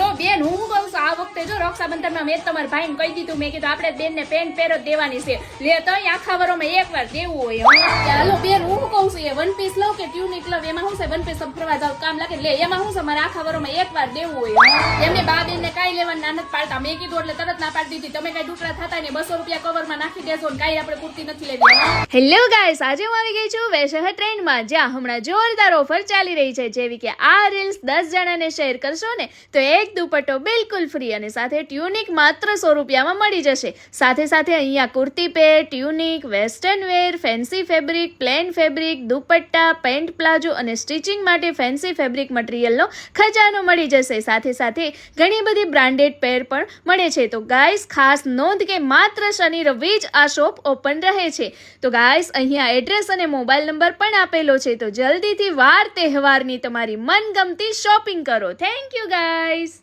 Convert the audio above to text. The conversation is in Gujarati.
હાલો બેન, હું કહું છું? આ વખતે જો રક્ષાબંધનમાં મેં તમારા ભાઈને કહી દીધું, મેં કીધું આપણે બેનને પેન્ટ પહેરો દેવાની છે. લે તો આખા વરોમાં એકવાર દેવું હોય હલો બેન, હું કહું છું? એ વન પીસ લઉં કે ટ્યુનિક લઉં? એમાં શું છે? વન પીસ ફરવા જાવ, કામ લાગે? લે, એમાં શું છે? મારે આખા વરોમાં એકવાર દેવું હોય એમને બા બેનને કાંઈ લેવાનું ના નથી પાડતા. મેં કીધું એટલે તરત ના પાડી દીધી. તમે કઈ ડૂકરા થતા ને બસો રૂપિયા કવરમાં નાખી દેશો ને કાંઈ આપણે કુર્તી નથી લેવી. હેલો ગાઈસ, આજે હું આવી ગઈ છું વૈશાખ ટ્રેન્ડમાં જ્યાં હમણાં જોરદાર ઓફર ચાલી રહી છે, જેવી કે આ રીલ્સ દસ જણાને શેર કરશો ને, તો એક દુપટ્ટો બિલકુલ ફ્રી અને સાથે ટ્યુનિક માત્ર સો રૂપિયામાં મળી જશે. સાથે સાથે અહીંયા kurti pair tunic western wear fancy fabric plain fabric dupatta pant palazzo અને સ્ટિચિંગ માટે ફેન્સી ફેબ્રિક મટીરિયલનો ખજાનો મળી જશે. સાથે સાથે ઘણી બધી બ્રાન્ડેડ પેર પણ મળે છે. તો ગાઈસ ખાસ નોંધ કે માત્ર શનિ રવિ જ આ શોપ ઓપન રહે છે. તો ગાઈસ અહીંયા એડ્રેસ અને મોબાઈલ નંબર પણ આપેલો છે. તો જલ્દીથી વાર તહેવારની તમારી મનગમતી શોપિંગ કરો. Thank you guys